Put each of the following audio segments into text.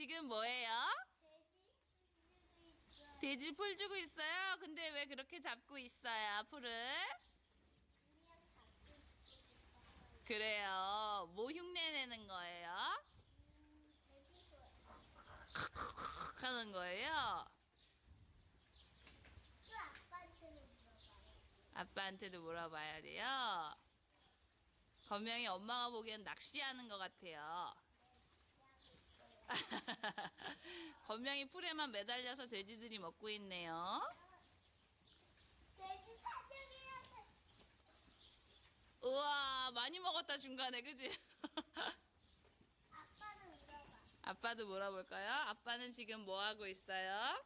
지금 뭐예요? 돼지 풀 주고 있어요. 근데 왜 그렇게 잡고 있어요, 풀을? 그래요. 뭐 흉내 내는 거예요? 하는 거예요. 아빠한테도 물어봐야 돼요. 건명이 엄마가 보기엔 낚시하는 것 같아요. 건명이 풀에만 매달려서 돼지들이 먹고 있네요. 돼지 돼. 우와, 많이 먹었다, 중간에, 그지? 아빠는 물어봐. 아빠도 물어볼까요? 아빠는 지금 뭐 하고 있어요?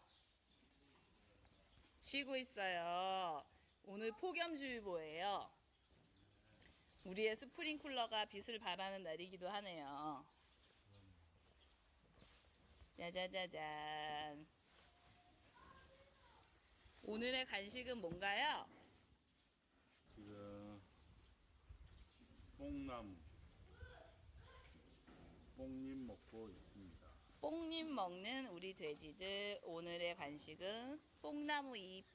쉬고 있어요. 오늘 폭염주의보예요. 우리의 스프링쿨러가 빛을 발하는 날이기도 하네요. 짜자자잔. 오늘의 간식은 뭔가요? 지금 뽕나무 뽕잎 먹고 있습니다. 뽕잎 먹는 우리 돼지들 오늘의 간식은 뽕나무 잎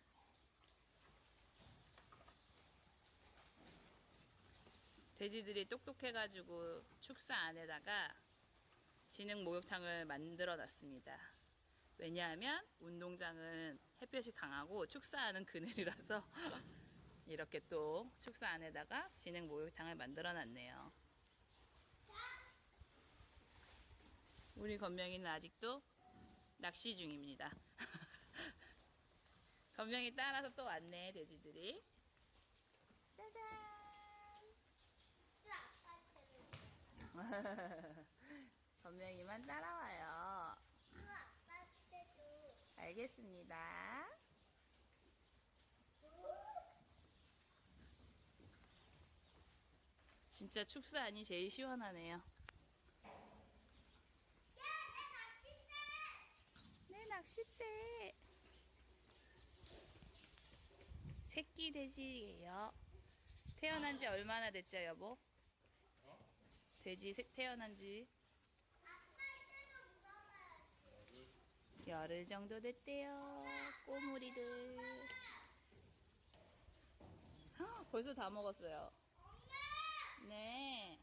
돼지들이 똑똑해가지고 축사 안에다가 진흙 목욕탕을 만들어 놨습니다. 왜냐하면 운동장은 햇볕이 강하고 축사하는 그늘이라서 이렇게 또 축사 안에다가 진흙 목욕탕을 만들어 놨네요. 우리 건명이는 아직도 낚시 중입니다. 건명이 따라서 또 왔네, 돼지들이. 짜잔! 건명이만 따라와요. 알겠습니다. 진짜 축사 안이 제일 시원하네요. 야 내 낚싯대 네, 낚싯대. 새끼 돼지예요. 태어난 지 얼마나 됐죠, 여보? 돼지 새- 태어난 지 아빠한테도 물어봐요 열흘 정도 됐대요. 꼬물이들. 헉, 벌써 다 먹었어요. 네.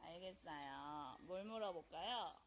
알겠어요. 뭘 물어볼까요?